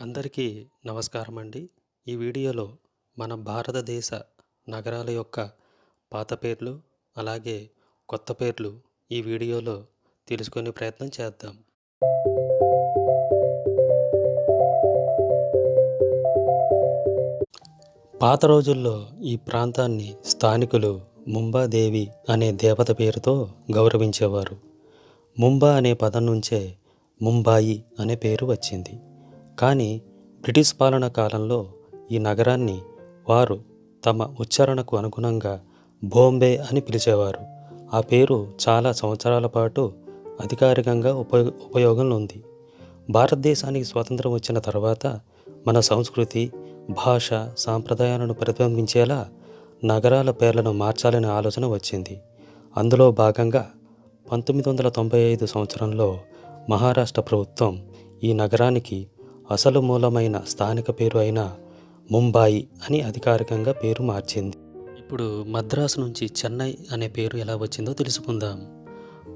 అందరికీ నమస్కారం అండి ఈ వీడియోలో మన భారతదేశ నగరాల యొక్క పాత పేర్లు అలాగే కొత్త పేర్లు ఈ వీడియోలో తెలుసుకునే ప్రయత్నం చేద్దాం. పాత రోజుల్లో ఈ ప్రాంతాన్ని స్థానికులు ముంబాదేవి అనే దేవత పేరుతో గౌరవించేవారు. ముంబా అనే పదం నుంచే ముంబాయి అనే పేరు వచ్చింది. కానీ బ్రిటిష్ పాలన కాలంలో ఈ నగరాన్ని వారు తమ ఉచ్చారణకు అనుగుణంగా బోంబే అని పిలిచేవారు. ఆ పేరు చాలా సంవత్సరాల పాటు అధికారికంగా ఉపయోగ ఉపయోగంలో ఉంది. భారతదేశానికి స్వాతంత్రం వచ్చిన తర్వాత మన సంస్కృతి భాష సాంప్రదాయాలను ప్రతిబింబించేలా నగరాల పేర్లను మార్చాలనే ఆలోచన వచ్చింది. అందులో భాగంగా పంతొమ్మిది వందల తొంభై ఐదు సంవత్సరంలో మహారాష్ట్ర ప్రభుత్వం ఈ నగరానికి అసలు మూలమైన స్థానిక పేరు అయిన ముంబాయి అని అధికారికంగా పేరు మార్చింది. ఇప్పుడు మద్రాసు నుంచి చెన్నై అనే పేరు ఎలా వచ్చిందో తెలుసుకుందాం.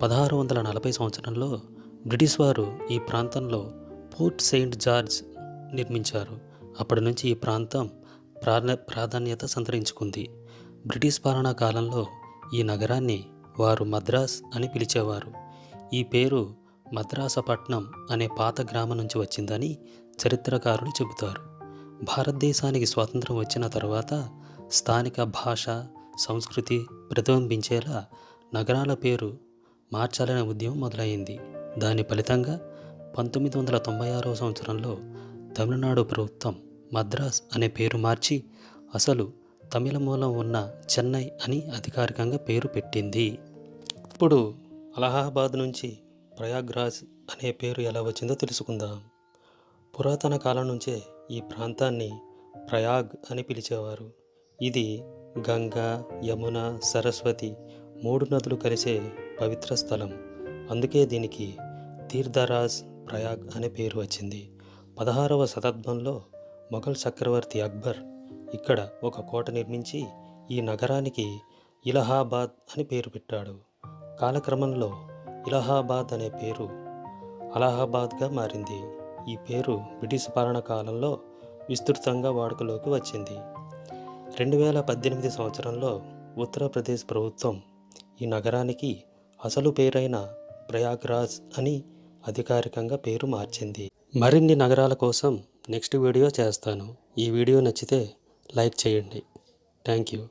పదహారు వందల నలభై సంవత్సరంలో బ్రిటిష్ వారు ఈ ప్రాంతంలో పోర్ట్ సెయింట్ జార్జ్ నిర్మించారు. అప్పటి నుంచి ఈ ప్రాంతం ప్రాణ ప్రాధాన్యత సంతరించుకుంది. బ్రిటిష్ పాలనా కాలంలో ఈ నగరాన్ని వారు మద్రాస్ అని పిలిచేవారు. ఈ పేరు మద్రాసపట్నం అనే పాత గ్రామం నుంచి వచ్చిందని చరిత్రకారులు చెబుతారు. భారతదేశానికి స్వాతంత్రం వచ్చిన తర్వాత స్థానిక భాష సంస్కృతి ప్రతిబింబించేలా నగరాల పేరు మార్చాలనే ఉద్యమం మొదలైంది. దాని ఫలితంగా పంతొమ్మిది వందల తొంభై ఆరవ సంవత్సరంలో తమిళనాడు ప్రభుత్వం మద్రాస్ అనే పేరు మార్చి అసలు తమిళ మూలం ఉన్న చెన్నై అని అధికారికంగా పేరు పెట్టింది. ఇప్పుడు అలహాబాద్ నుంచి ప్రయాగ్రాజ్ అనే పేరు ఎలా వచ్చిందో తెలుసుకుందాం. పురాతన కాలం నుంచే ఈ ప్రాంతాన్ని ప్రయాగ్ అని పిలిచేవారు. ఇది గంగా యమున సరస్వతి మూడు నదులు కలిసే పవిత్ర స్థలం. అందుకే దీనికి తీర్థరాజ్ ప్రయాగ్ అనే పేరు వచ్చింది. పదహారవ శతాబ్దంలో మొఘల్ చక్రవర్తి అక్బర్ ఇక్కడ ఒక కోట నిర్మించి ఈ నగరానికి ఇలహాబాద్ అని పేరు పెట్టాడు. కాలక్రమంలో ఇలహాబాద్ అనే పేరు అలహాబాద్గా మారింది. ఈ పేరు బ్రిటిష్ పాలన కాలంలో విస్తృతంగా వాడుకలోకి వచ్చింది. రెండు వేల పద్దెనిమిది సంవత్సరంలో ఉత్తరప్రదేశ్ ప్రభుత్వం ఈ నగరానికి అసలు పేరైన ప్రయాగ్రాజ్ అని అధికారికంగా పేరు మార్చింది. మరిన్ని నగరాల కోసం నెక్స్ట్ వీడియో చేస్తాను. ఈ వీడియో నచ్చితే లైక్ చేయండి. Thank you.